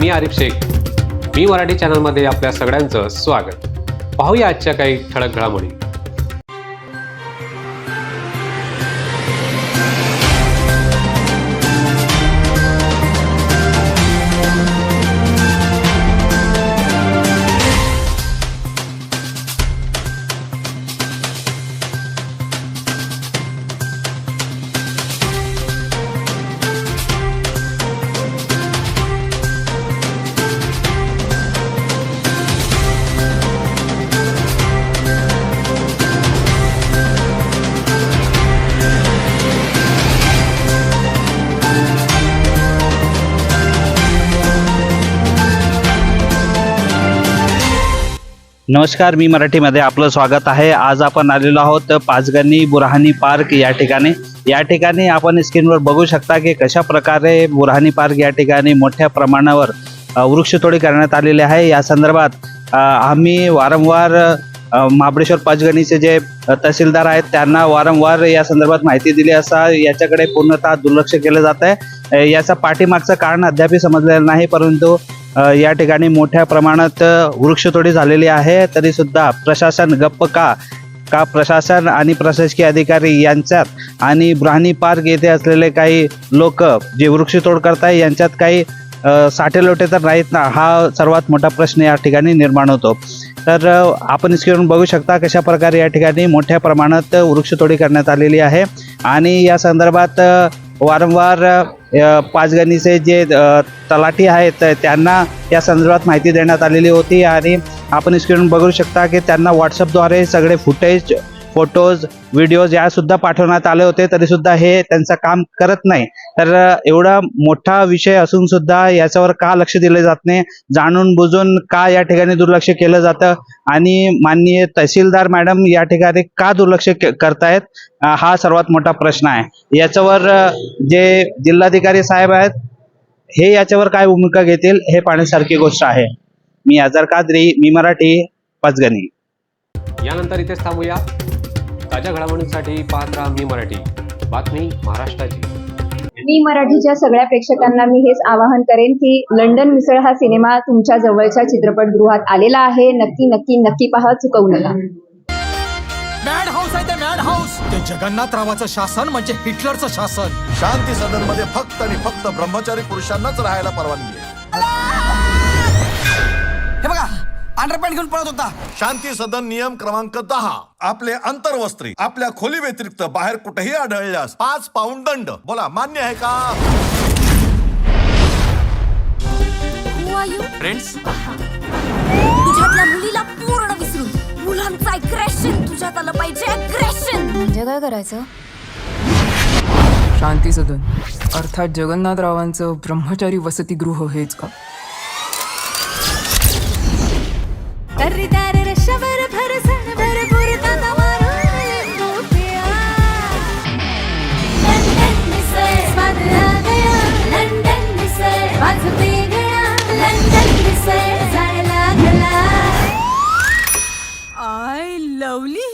मी आरिफ शेख. मी मराठी चॅनलमध्ये आपल्या सगळ्यांचं स्वागत. पाहूया आजच्या काही ठळक घडामोडी. नमस्कार मी मराठीमध्ये आपलं स्वागत आहे. आज आपण आलेलो आहोत पाचगणी बुरहानी पार्क या ठिकाणी. या ठिकाणी आपण स्क्रीनवर बघू शकता की कशा प्रकारे बुरहानी पार्क या ठिकाणी मोठ्या प्रमाणावर वृक्षतोडी करण्यात आलेली आहे. या संदर्भात आम्ही वारंवार महाबळेश्वर पाचगणीचे जे तहसीलदार आहेत त्यांना वारंवार या संदर्भात माहिती दिली असा याच्याकडे पूर्णतः दुर्लक्ष केलं जात आहे याचा पाठीमागचं कारण अद्याप समजलेलं नाही परंतु या ठिकाणी मोठ्या प्रमाणात वृक्षतोडी झालेली आहे. तरी सुद्धा प्रशासन गप्प का? का प्रशासन आणि प्रशासकीय अधिकारी यांच्यात आणि ब्राह्णी पार्क येथे असलेले काही लोक जे वृक्षतोड करताय यांच्यात काही साठे साठेलोटे तर नाहीत ना? हा सर्वात मोठा प्रश्न या ठिकाणी निर्माण होतो. तर आपण स्क्रीनवर बघू शकता कशा प्रकारे या ठिकाणी मोठ्या प्रमाणात वृक्षतोडी करण्यात आलेली आहे. आणि या संदर्भात वारंवार पाचगणीचे जे तलाठी आहेत त्यांना या संदर्भात माहिती देण्यात आलेली होती आणि आपण स्क्रीन बघू शकता की त्यांना व्हॉट्सअपद्वारे सगळे फुटेज फोटोज व्हिडिओज या सुद्धा पाठवण्यात आले होते तरी सुद्धा हे त्यांचं काम करत नाही. तर एवढा मोठा विषय असून सुद्धा याच्यावर का लक्ष दिले जात नाही? जाणून बुजून का या ठिकाणी दुर्लक्ष केलं जातं? आणि माननीय तहसीलदार मॅडम या ठिकाणी का दुर्लक्ष करतायत? हा सर्वात मोठा प्रश्न आहे. याच्यावर जे जिल्हाधिकारी साहेब आहेत हे याच्यावर काय भूमिका घेतील हे पाहण्यासारखी गोष्ट आहे. मी आजार कादरी मी मराठी पाचगणी. यानंतर इथेच थांबूया. ताज्या घडामोडींसाठी पाहत राहा मी मराठी. बातमी महाराष्ट्राची. मी मराठीच्या सगळ्या प्रेक्षकांना मी हेच आवाहन करेन की लंडन मिसळ हा सिनेमा तुमच्या जवळच्या चित्रपटगृहात आलेला आहे. नक्की नक्की नक्की पहा चुकवू नका. मॅड हाऊस आहे ते मॅड हाऊस ते जगन्नाथरावाचं शासन म्हणजे हिटलरचं शासन. शांती सदनमध्ये फक्त आणि फक्त ब्रह्मचारी पुरुषांनाच राहायला परवानगी आहे. हे बघा अंडरपॅन्ट घेऊन पळत होता. शांती सदन नियम क्रमांक दहा. आपले अंतर्वस्त्री आपल्या खोली व्यतिरिक्त बाहेर कुठेही आढळल्यास पाच पाऊंड दंड. बोला मान्य आहे का? फ्रेंड्स तुझ्यातल्या मुलीला पूर्ण विसरून मुलांचा अग्रेशन तुझ्यात आलं पाहिजे अग्रेशन म्हणजे काय करायचं? शांती सदन. अर्थात जगन्नाथरावांचं ब्रह्मचारी वसतिगृह हेच का? कर्रीदार रश्यावर भरसण भरपूर ताना मारून गोपिया. लंडन मिसळ स्वाद आ गया. लंडन मिसळ वाज पे गया. लंडन मिसळ जायला लागला. आय लवली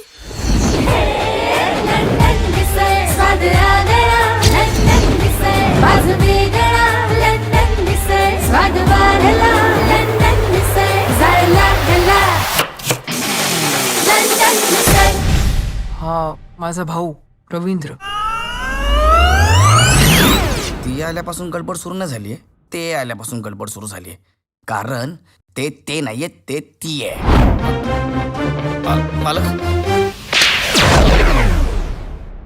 लंडन मिसळ स्वाद आ गया. लंडन मिसळ वाज पे गया. हा माझा भाऊ रवींद्र. ती आल्यापासून गडबड सुरू नाही झाली ते आल्यापासून गडबड सुरू झाली कारण ते ते नाहीये ते ती आहे पालक